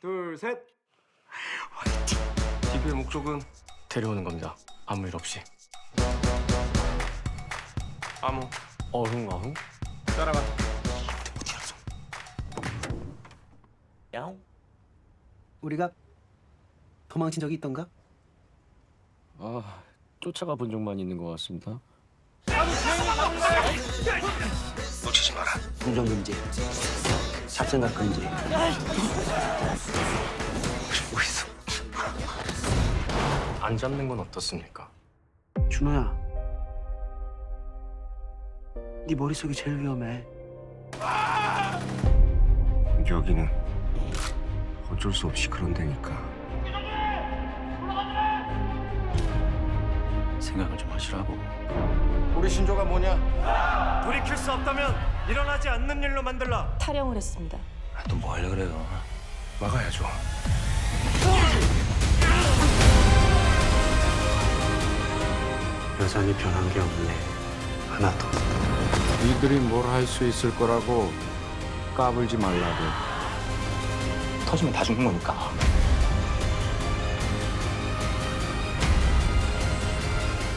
둘, 셋. TV의 목적은 데려오는 겁니다. 아무 일 없이. 아무 어흥 어흥 따라가. 우리가 도망친 적이 있던가? 아, 쫓아가 본 적만 있는 것 같습니다. 놓치지 마라. 공정금지 잡생각 금지 있어. 안 잡는 건 어떻습니까? 준호야 네 머릿속이 제일 위험해 여기는 어쩔 수 없이 그런 데니까. 생각을 좀 하시라고. 우리 신조가 뭐냐? 돌이킬 수 없다면 일어나지 않는 일로 만들라. 타령을 했습니다. 또뭐 하려 그래요? 막아야죠. 여전히 변한 게 없네 하나도 니들이 뭘 할 수 있을 거라고 까불지 말라고. 터지면 다 죽는 거니까.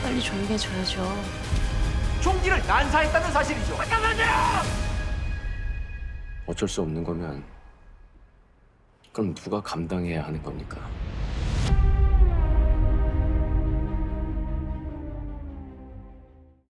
빨리 조용히 해줘야죠. 총기를 난사했다는 사실이죠. 어쩔 수 없는 거면 그럼 누가 감당해야 하는 겁니까?